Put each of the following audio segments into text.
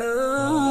إن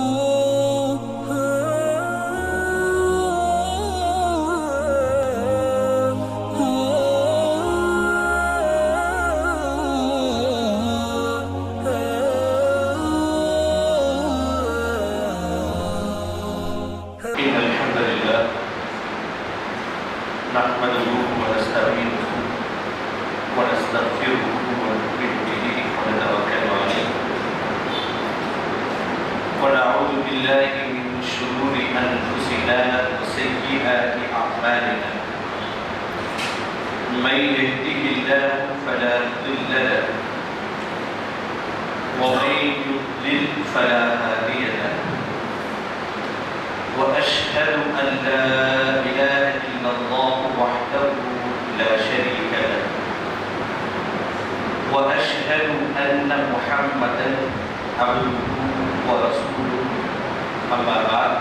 محمدا عبده ورسوله. أما بعد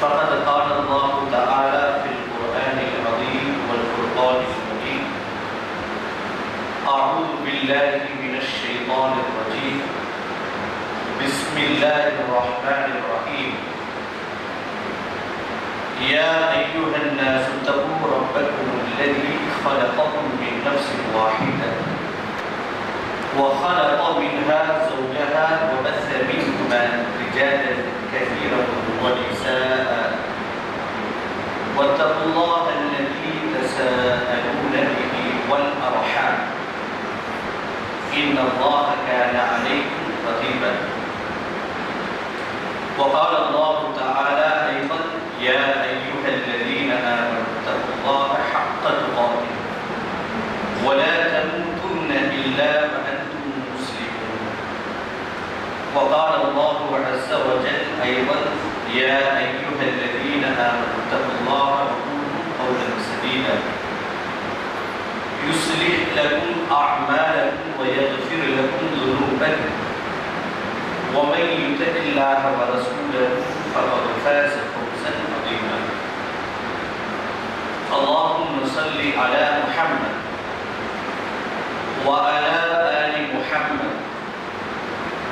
فقد قال الله تعالى في القرآن العظيم والفرقان المبين أعوذ بالله من الشيطان الرجيم. بسم الله الرحمن الرحيم. يا أيها الناس اتقوا ربكم الذي خلقكم من نفس واحدة. وخلق منها زوجها وبث منهما رجالا كثيرا ونساء. واتقوا الله الذي تساءلون به والأرحام. إن الله كان عليكم رقيبا. وقال الله تعالى أيضا يا أيها الذين آمنوا اتقوا الله حق تقاته. ولا تموتن إلا وقال الله عز وجل أيضا يا أيها الذين آمنوا اتقوا الله وقولوا قولا سديدا. يصلح لكم أعمالكم ويغفر لكم ذنوبكم. ومن يطع الله ورسوله فقد فاز فوزا عظيما. اللهم صل على محمد وعلى آل محمد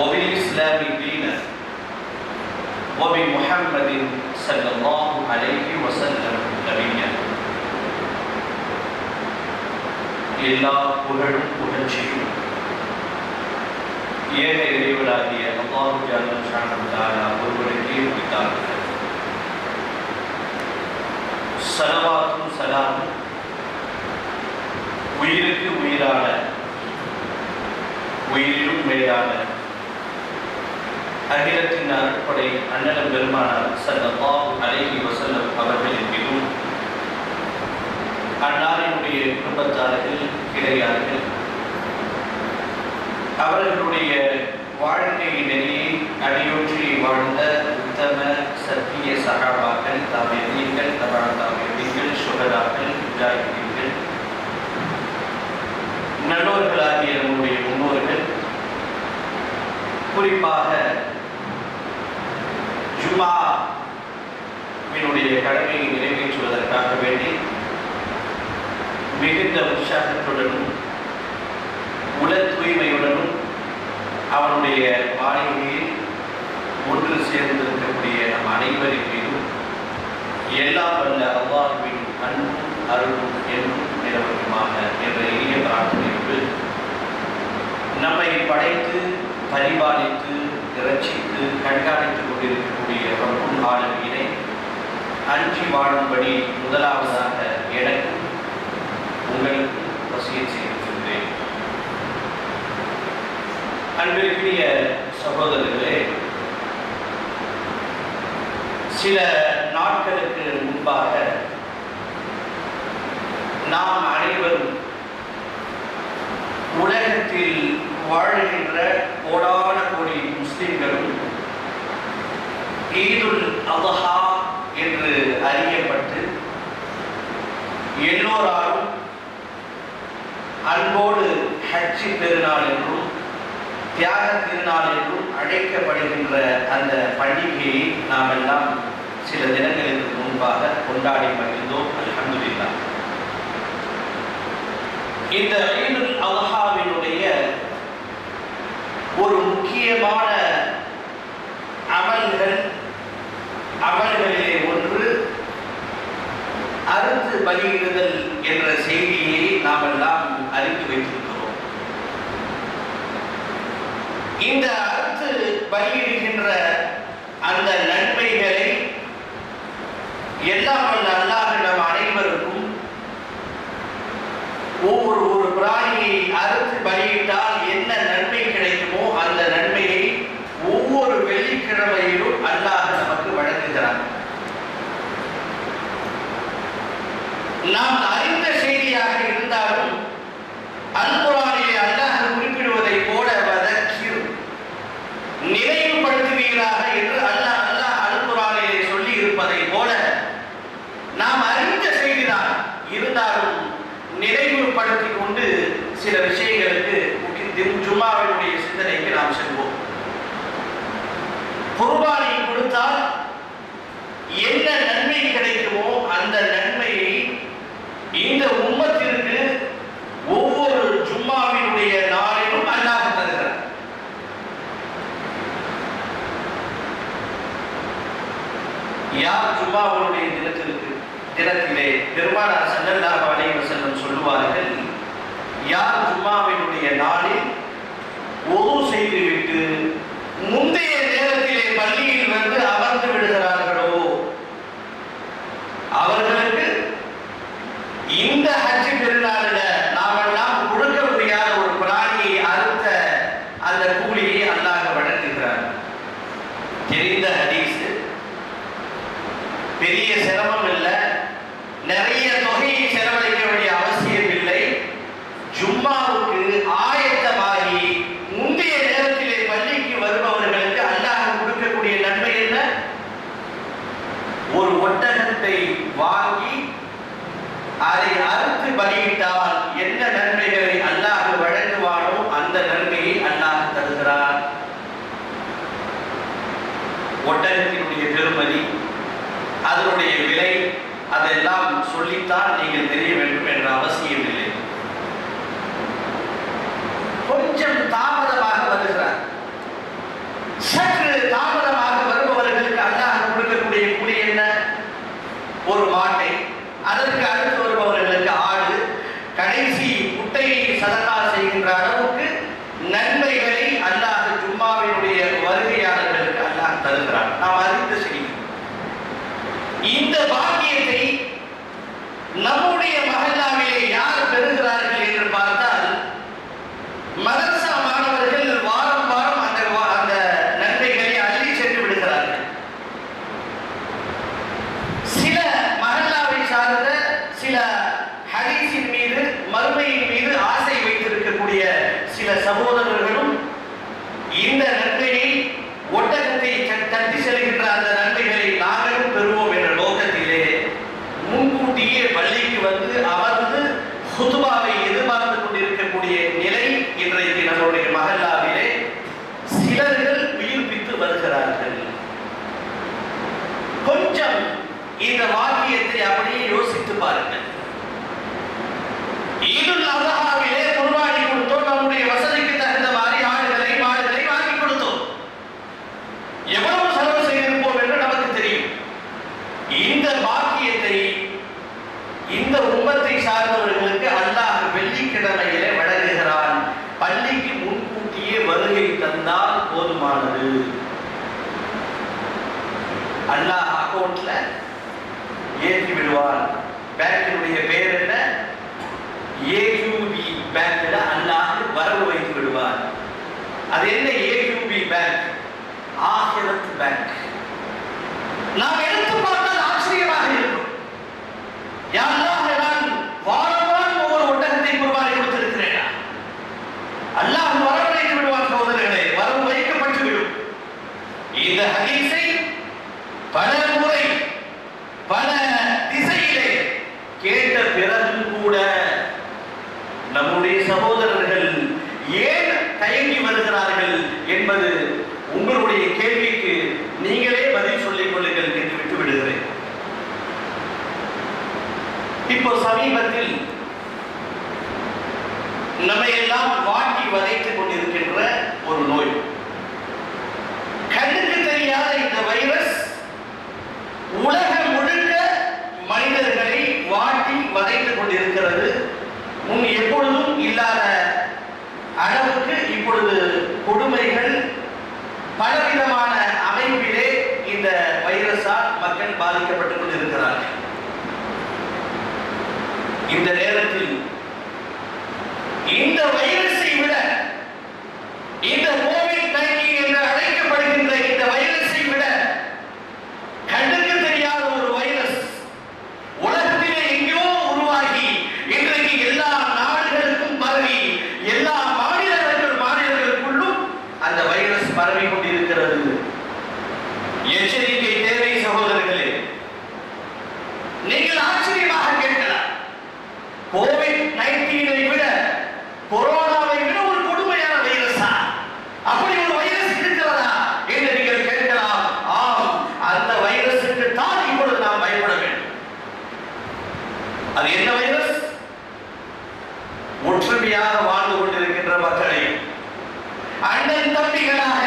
وبالإسلام دينا وبمحمد صلى الله عليه وسلم نبيا எல்லா புகழும் புகழ்ச்சியும் ஏக இறைவனாகிய அல்லாஹு ஜாலு ஷானம் தாலா ஒருவருக்கே உரித்தார்கள் சலவாத்தும் சலாமும் உயிருக்கு உயிரான உயிரிலும் மேலான அகிலத்தின் அருட்படை அண்ணலம் பெருமானார் சல்லல்லாஹு அலைஹி வஸல்லம் அவர்கள் மீதும் அன்னாரினுடைய குடும்பத்தார்கள் கிடையார்கள். அவர்களுடைய வாழ்க்கை நெறியை அடியொற்றி வாழ்ந்த உத்தம சத்திய சகாபாக்கள் தாமியங்கள் தபான தாமியங்கள் சுகதாக்கள் முஜாஹிதீன்கள் நல்லோர்களாகிய நம்முடைய முன்னோர்கள். குறிப்பாக ஜுமாவினுடைய கடமையை நிறைவேற்றுவதற்காக வேண்டி மிகுந்த உற்சாகத்துடனும் உல தூய்மையுடனும் அவனுடைய வாழ்க்கையில் ஒன்று சேர்ந்திருக்கக்கூடிய நம் அனைவரின் மீதும் எல்லாம் வல்ல அல்லாஹுவின் அன்பும் அருளும் என்றும் நிலவட்டுமாக என்ற இனிய பிரார்த்தனையோடு நம்மை படைத்து பரிபாலித்து இரட்சித்து கண்காணித்துக் கொண்டிருக்கக்கூடிய ஒரு முன் ஆளுமையினை அஞ்சி வாழும்படி முதலாவதாக எனக்கு உங்களுக்கு வசிய செய்திருக்கின்றேன் அன்பிற்குரிய சகோதரர்களே சில நாட்களுக்கு முன்பாக நாம் அனைவரும் உலகத்தில் வாழ்கின்ற ஈதுல் அல்லஹா என்று அறியப்பட்டு எல்லோராலும் அன்போடு ஹஜ்ஜி பெருநாள் என்றும் தியாக திருநாள் என்றும் அழைக்கப்படுகின்ற அந்த பண்டிகையை நாம் எல்லாம் சில தினங்களுக்கு முன்பாக கொண்டாடி மகிழ்ந்தோம். அலமதுல்லா இந்த ஈதுல் அல்ஹாவினுடைய ஒரு முக்கியமான அமல்கள் அமல்களிலே ஒன்று அறுத்து பலியிடுதல் என்ற செய்தியை நாம் எல்லாம் அறிந்து வைத்திருக்கிறோம். இந்த அறுத்து பலியிடுகின்ற அந்த நன்மைகளை எல்லாம் அல்லாஹிடம் அனைவருக்கும் ஒவ்வொரு ஒரு பிராணியை அறுத்து பலியிட்டால் Lam Tari that made அதை அறுத்து பலியிட்டால் என்ன நன்மைகளை அல்லாஹ் வழங்குவானோ அந்த நன்மையை அல்லாஹ் தருகிறார். ஒட்டகத்தினுடைய பெருமதி அதனுடைய விலை அதெல்லாம் சொல்லித்தான் நீங்கள் தெரியும் இந்த பாக்கியத்தை நம்முடைய இந்த பல முறை பல திசையிலே கேட்ட பிறகு கூட நம்முடைய சகோதரர்கள் ஏன் தயங்கி வருகிறார்கள் என்பது உங்களுடைய கேள்விக்கு நீங்களே பதில் சொல்லிக் கொள்ளுங்கள் என்று விட்டு விடுகிறேன் இப்போ சமீபத்தில் வகைந்து கொண்டிருக்கிறது. முன் எப்பொழுதும் இல்லாத அளவுக்கு இப்பொழுது கொடுமைகள் பலவிதமான அமைப்பிலே இந்த வைரஸால் மக்கள் பாதிக்கப்பட்டு கொண்டிருக்கிறார்கள். இந்த நேரம் அடிமையாக வாழ்ந்து கொண்டிருக்கின்ற மக்களை. அண்ணன் தம்பிகளாக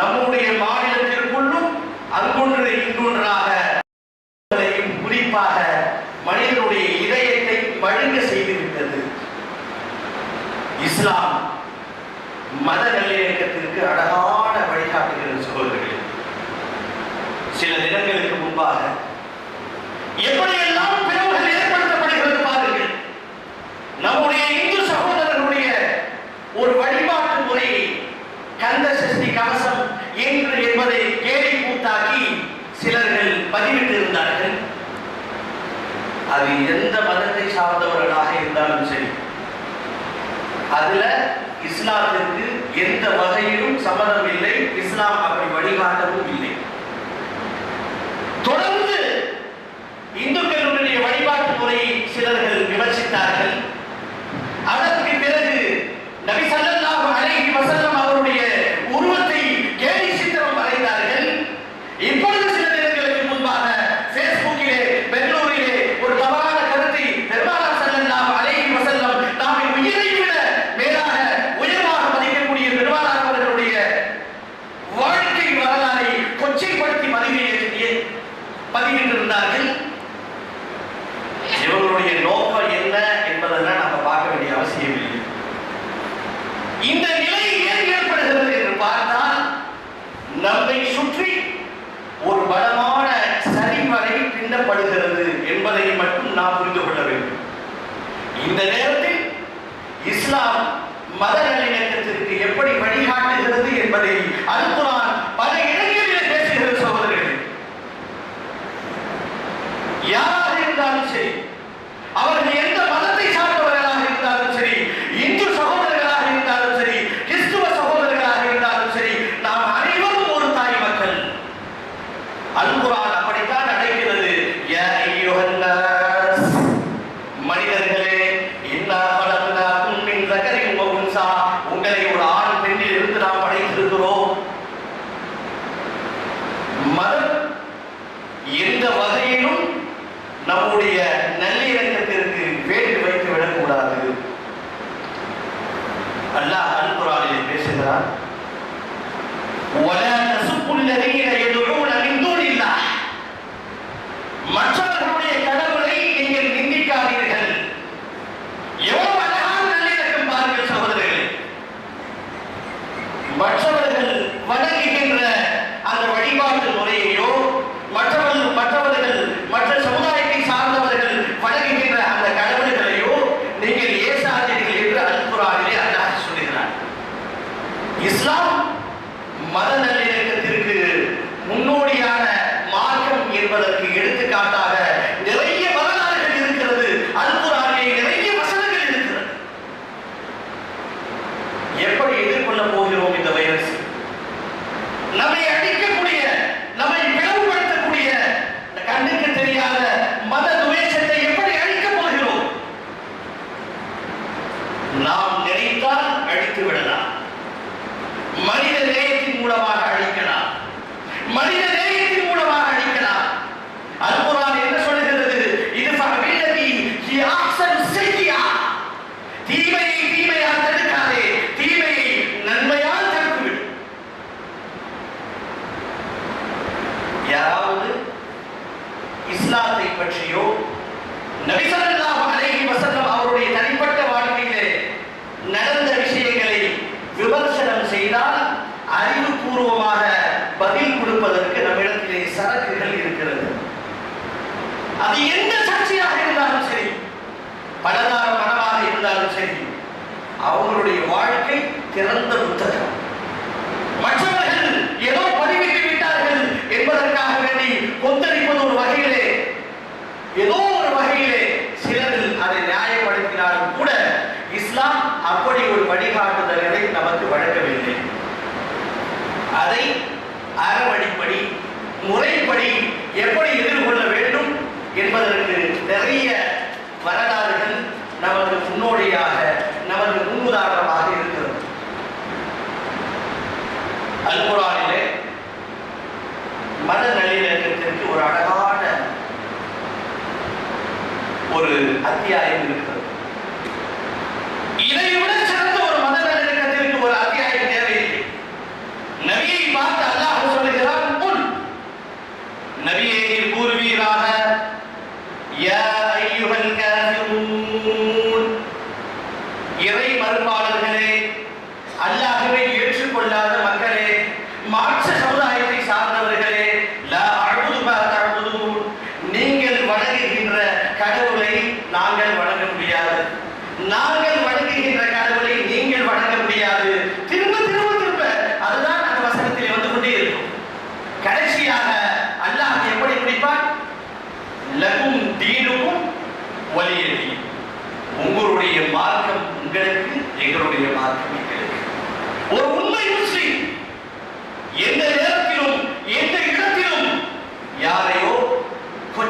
நம்முடைய மாநிலத்திற்குள்ளும் அங்கொன்று இங்கொன்றாக குறிப்பாக மனிதனுடைய இதயத்தை மழுங்க செய்துவிட்டது. இஸ்லாம் மத நல்லிணக்கத்திற்கு அழகான வழிகாட்டுகிற சகோதரர்களே. சில தினங்களுக்கு முன்பாக எப்படி அது எந்த மதத்தை சார்ந்தவர்களாக இருந்தாலும் சரி அதுல இஸ்லாத்திற்கு எந்த வகையிலும் சம்மதம் இல்லை இஸ்லாம் அப்படி வழிகாட்டவும் இல்லை. இந்த நேரத்தில் இஸ்லாம் மத நல்லிணக்கத்திற்கு எப்படி வழிகாட்டுகிறது என்பதை அல்குரான் பல இடங்களிலே பேசுகிற சோதரர்களே யாராக இருந்தாலும் சரி அவர்கள் ولا تسبوا الذين يدعون من دون الله. சரி. அவங்களுடைய வாழ்க்கை திறந்த புத்தகம். மற்றவர்கள் ஏதோ பதிவிட்டு விட்டார்கள் என்பதற்காக வேண்டி கொந்தளிப்பது ஒரு வகையிலே ஏதோ ஒரு வகையிலே சிலர்கள் அதை நியாயப்படுத்தினாலும் கூட இஸ்லாம் அப்படி ஒரு வழிகாட்டுதல்களை நமக்கு வழங்கவில்லை. அதை அறவழிப்படி முறைப்படி எப்படி எதிர்கொள்ள வேண்டும் என்பதற்கு நிறைய வரலாறுகள் நமது எடுத்துக்காட்டமாக இருக்கிறது. அல்குரானிலே மத நல்லிணக்கத்திற்கு ஒரு அழகான ஒரு அத்தியாயம் இருக்கிறது. இதை விட சிறந்த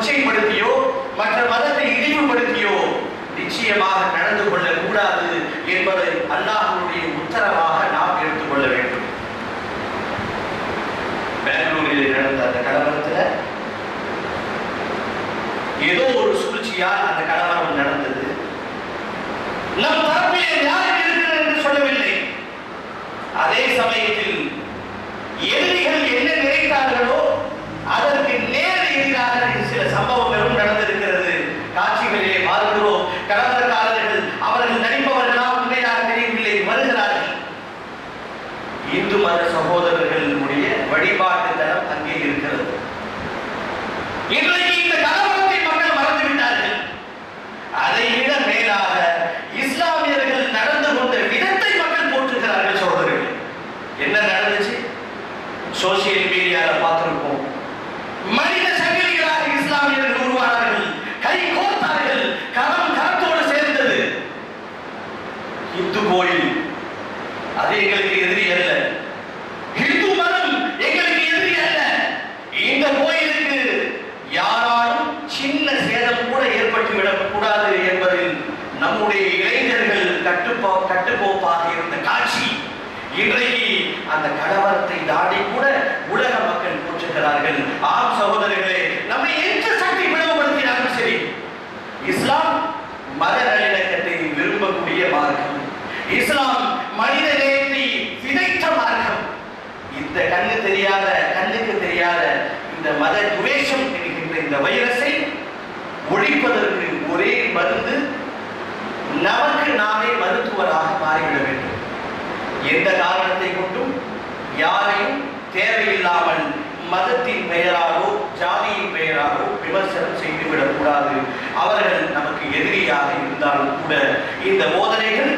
கொச்சைப்படுத்தியோ மற்ற மதத்தை இழிவுபடுத்தியோ நிச்சயமாக நடந்து கொள்ளக்கூடாது என்பதை அல்லாஹனுடைய உத்தரவாக நாம் எடுத்துக்கொள்ள வேண்டும். பெங்களூரில் நடந்த அந்த கலவரத்தில் ஏதோ ஒரு சூழ்ச்சியால் அந்த கலவரம் நடந்தது. நம்ம இந்த கண்ணு தெரியாத கண்ணுக்கு தெரியாத இந்த மத துவேஷம் என்கின்ற இந்த வைரஸை ஒழிப்பதற்கு ஒரே மருந்து நமக்கு நாமே மருத்துவராக மாறிவிட வேண்டும். எந்த காரணத்தை கொண்டும் யாரையும் தேவையில்லாமல் மதத்தின் பெயராகவோ ஜாதியின் பெயராகவோ விமர்சனம் செய்துவிடக் கூடாது. அவர்கள் நமக்கு எதிரியாக இருந்தாலும் கூட இந்த போதனைகள்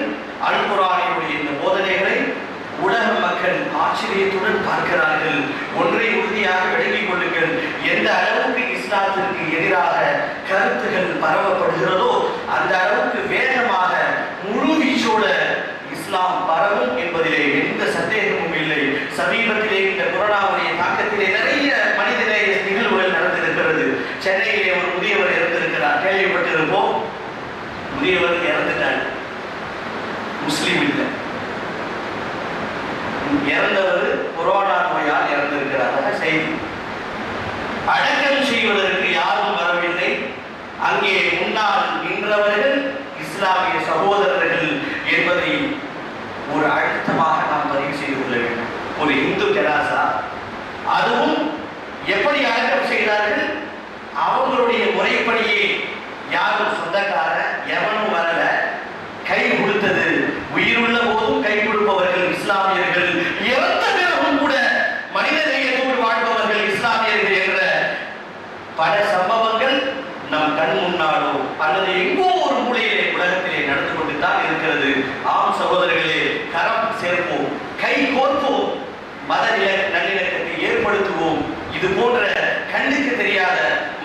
அல்குரானினுடைய இந்த போதனைகளை உலக மக்கள் ஆச்சரியத்துடன் பார்க்கிறார்கள். ஒன்றை உறுதியாக விளங்கிக் கொள்ளுங்கள். எந்த அளவுக்கு இஸ்லாத்திற்கு எதிராக கருத்துகள் பரவப்படுகிறதோ அந்த அளவுக்கு வேகமாக முழு வீச்சோட இஸ்லாம் பரவும் என்பதிலே எந்த சந்தேகமும் இல்லை. சமீபத்திலே இந்த கொரோனாவுடைய தாக்கத்திலே நிறைய மனிதநேய நிகழ்வுகள் நடந்திருக்கிறது. சென்னையிலே ஒரு முதியவர் இறந்திருக்கிறார். கேள்விப்பட்டிருப்போம்? முதியவர் இறந்துட்டார். முஸ்லீம் இல்லை. இறந்தவர் கொரோனா நோயால் இறந்திருக்கிறார். செய்தி. அடக்கம் செய்வதற்கு யாரும் வரவில்லை. அங்கே முன்னால் நின்றவர்கள் இஸ்லாமிய சகோதரர்கள் என்பதை ஒரு அழுத்தமாக நாம் பதிவு செய்து கொள்ள வேண்டும். ஒரு இந்து ஜனாசா அதுவும் எப்படி அடக்கம் செய்கிறார்கள் அவங்களுடைய முறைப்படியே யாரும் சொந்தக்கார எவனும் வரல கை கொடுத்தது உயிருள்ள போதும் கை கொடுப்பவர்கள் இஸ்லாமியர்கள் இறந்த பிறகும் கூட மனித நேயத்தோடு வாழ்பவர்கள் இஸ்லாமியர்கள் என்ற பல சம்பவங்கள் நம் கண் முன்னாலோ அல்லது எங்கோ ஒரு மூலையிலே உலகத்திலே நடந்து கொண்டு தான் இருக்கிறது ஆம் சகோதரர்களே கரம் சேர்ப்போம் கை கோர்ப்போம் மத நில நல்லிணக்கத்தை ஏற்படுத்துவோம் இது போன்ற கண்ணுக்கு தெரியாத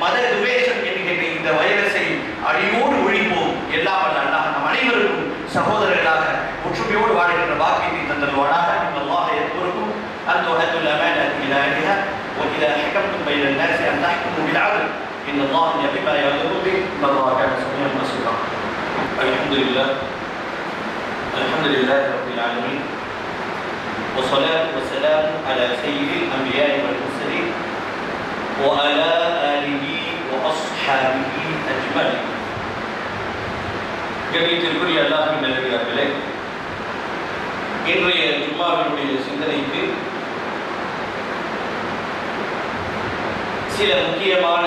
மத துவேஷம் என்கின்ற இந்த வைரஸை அடியோடு ஒழிப்போம் எல்லாம் வல்ல அல்லாஹ் நம் அனைவருக்கும் சகோதரர்களாக ஒற்றுமையோடு வாழ்கின்ற வாக்கியத்தை தந்தல்வானாக இந்த அல்லாஹ் எப்பொருக்கும் أن تؤدوا الأمانة إلى أهلها وإذا حكمتم بين الناس أن تحكموا بالعدل إن الله بما يأمر به إن الله كان سميعا بصيرا الحمد لله الحمد لله رب العالمين والصلاة والسلام على سيد الأنبياء والمرسلين وعلى آله وأصحابه أجمعين கணித்திற்குரிய அல்லாஹின் நல்லடியார்களே இன்றைய ஜும்மாவினுடைய சிந்தனைக்கு சில முக்கியமான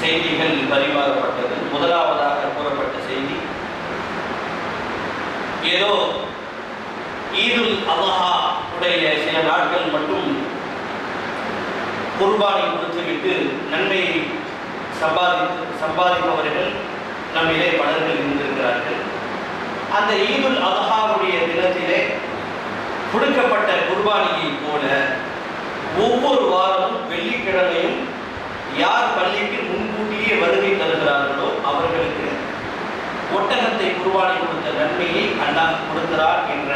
செய்திகள் பரிமாறப்பட்டது முதலாவதாக கூறப்பட்ட செய்தி ஏதோ ஈதுல் அல்ஹா உடைய சில நாட்கள் மட்டும் குர்பானை கொடுத்துவிட்டு நன்மையை சம்பாதி சம்பாதிப்பவர்கள் நம்மிலே பலர்கள் இருந்திருக்கிறார்கள். அந்த ஈதுல் அல்ஹாவுடைய தினத்திலே கொடுக்கப்பட்ட குர்பானியை போல ஒவ்வொரு வாரமும் வெள்ளிக்கிழமையும் யார் பள்ளிக்கு முன்கூட்டியே வருகை தருகிறார்களோ அவர்களுக்கு ஒட்டகத்தை குர்பானி கொடுத்த நன்மையை அல்லாஹ் கொடுக்கிறார் என்ற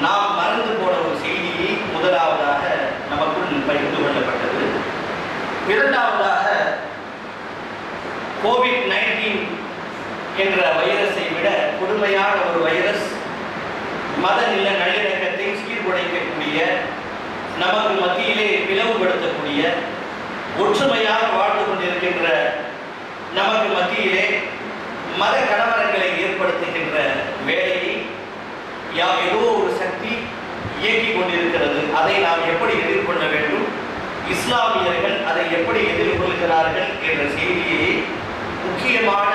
நாம் மறந்து போன ஒரு செய்தியை முதலாவதாக நமக்குள் பகிர்ந்து கொள்ளப்பட்டது. இரண்டாவதாக கோவிட் நைன்டீன் என்ற வைரஸை விட கொடுமையான ஒரு வைரஸ் மத நில நல்லிணக்கத்தை சீர்குலைக்கக்கூடிய நமக்கு மத்தியிலே பிளவுபடுத்தக்கூடிய ஒற்றுமையாக வாழ்ந்து கொண்டிருக்கின்ற நமக்கு மத்தியிலே மத கலவரங்களை ஏற்படுத்துகின்ற வேலையை யா ஏதோ ஒரு சக்தி இயக்கி கொண்டிருக்கிறது. அதை நாம் எப்படி எதிர்கொள்ள வேண்டும்? இஸ்லாமியர்கள் அதை எப்படி எதிர்கொள்கிறார்கள் என்ற செய்தியை முக்கியமான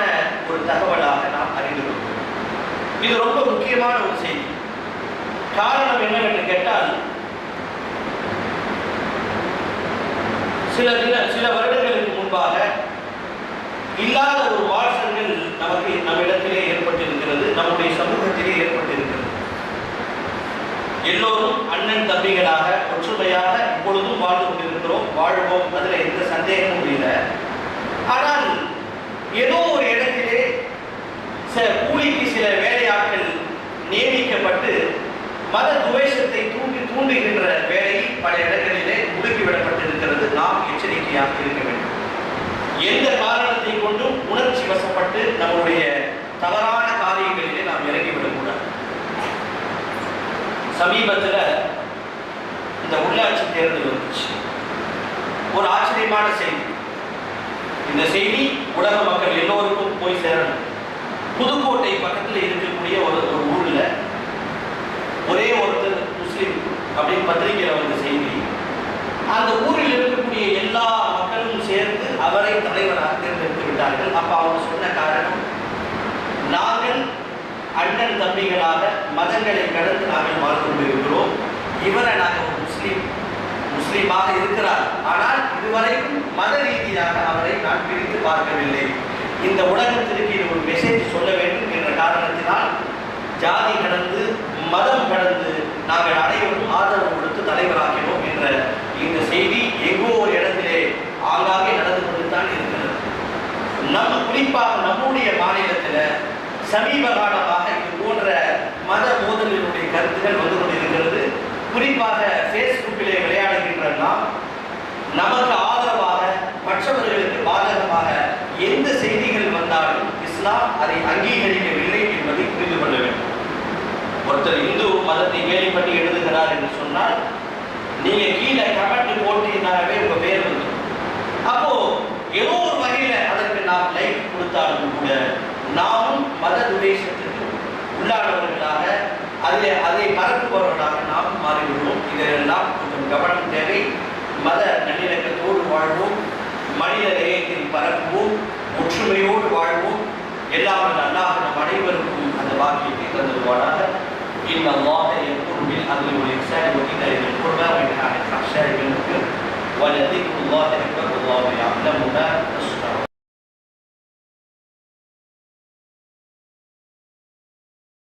ஒரு தகவலாக நாம் அறிந்து கொள்கிறோம். இது ரொம்ப முக்கியமான ஒரு செய்தி. காரணம் என்னவென்று கேட்டால் சில சில வருடங்களுக்கு முன்பாக இல்லாத ஒரு வாசங்கள் நமக்கு நம்மிடத்திலே ஏற்பட்டிருக்கிறது நம்முடைய சமூகத்திலே ஏற்பட்டிருக்கிறது. எல்லோரும் அண்ணன் தம்பிகளாக ஒற்றுமையாக இப்பொழுதும் வாழ்ந்து கொண்டிருக்கிறோம் வாழ்வோம் அதில் எந்த சந்தேகமும் இல்லை. ஆனால் ஏதோ ஒரு இடத்திலே சில கூலிக்கு சில வேலையாட்கள் நியமிக்கப்பட்டு மத துவேஷத்தை தூண்டி தூண்டுகின்ற வேலை பல இடங்களிலே முடுக்கிவிடப்பட்டிருக்கிறது. நாம் எச்சரிக்கையாக இருக்க வேண்டும். எந்த காரணத்தை கொண்டும் உணர்ச்சி வசப்பட்டு நம்முடைய தவறான காரியங்களிலே நாம் இறங்கிவிடக்கூடாது சமீபத்தில் இந்த உள்ளாட்சி தேர்தல் வந்துச்சு. ஒரு ஆச்சரியமான செய்தி. இந்த செய்தி உலக மக்கள் எல்லோருக்கும் போய் சேரணும். புதுக்கோட்டை பக்கத்தில் இருக்கக்கூடிய ஒரு ஒரு ஊரில் ஒரே ஒருத்தர் முஸ்லீம் அப்படின்னு பத்திரிகையில் வந்த செய்தி அந்த ஊரில் இருக்கக்கூடிய எல்லா மக்களும் சேர்ந்து அவரை தலைவராக தேர்ந்தெடுத்து விட்டார்கள் அப்ப அவங்க சொன்ன காரணம் நாங்கள் அண்ணன் தம்பிகளாக மதங்களை கடந்து நாங்கள் வாழ்ந்து கொண்டிருக்கிறோம் இவரை நாங்கள் ஒரு முஸ்லீம் முஸ்லீமாக இருக்கிறார். ஆனால் இதுவரைக்கும் மத ரீதியாக அவரை நான் பிரித்து பார்க்கவில்லை. இந்த உலகத்திற்கு இது ஒரு மெசேஜ் சொல்ல வேண்டும் என்ற காரணத்தினால் ஜாதி கடந்து மதம் கடந்து நாங்கள் அனைவரும் ஆதரவு கொடுத்து தலைவராக்கினோம் என்ற இந்த செய்தி எங்கோ ஒரு இடத்திலே ஆங்காங்கே நடந்து கொண்டுதான் இருக்கிறது. நம்ம குறிப்பாக நம்முடைய மாநிலத்தில் சமீப காலமாக இது போன்ற மத மோதலினுடைய கருத்துகள் வந்து கொண்டிருக்கிறேன் குறிப்பாக ஃபேஸ்புக்கிலே விளையாடுகின்ற நாம் நமக்கு ஆதரவாக மற்றவர்களுக்கு பாதகமாக எந்த செய்திகள் வந்தாலும் இஸ்லாம் அதை அங்கீகரிக்கவில்லை என்பதை புரிந்து கொள்ள வேண்டும். ஒருத்தர் இந்து மதத்தை வேலைப்பட்டு எழுதுகிறார் என்று சொன்னால் நீங்க கீழே கமெண்ட் போட்டீங்கனாவே உங்க பேர் வந்து அப்போ ஏதோ ஒரு வகையில அதற்கு நாம் லைக் கொடுத்தாலும் கூட நாமும் மத துவேஷத்துக்கு உள்ளானவர்களாக அதில் அதை பரப்புபவர்களாக நாம் மாறிவிடுவோம் இதெல்லாம் கொஞ்சம் கவனம் தேவை மத நல்லிணக்கத்தோடு வாழ்வோம் மனித நேயத்தை பரப்புவோம் ஒற்றுமையோடு வாழ்வோம் எல்லாம் வல்ல அல்லாஹ் நம் அனைவருக்கும் அந்த பாக்கியத்தை தந்துடுவாராக إن الله يأمر بالعدل والإحسان وإيتاء ذي القربى وينهى عن الفحشاء والمنكر ولذكر الله أكبر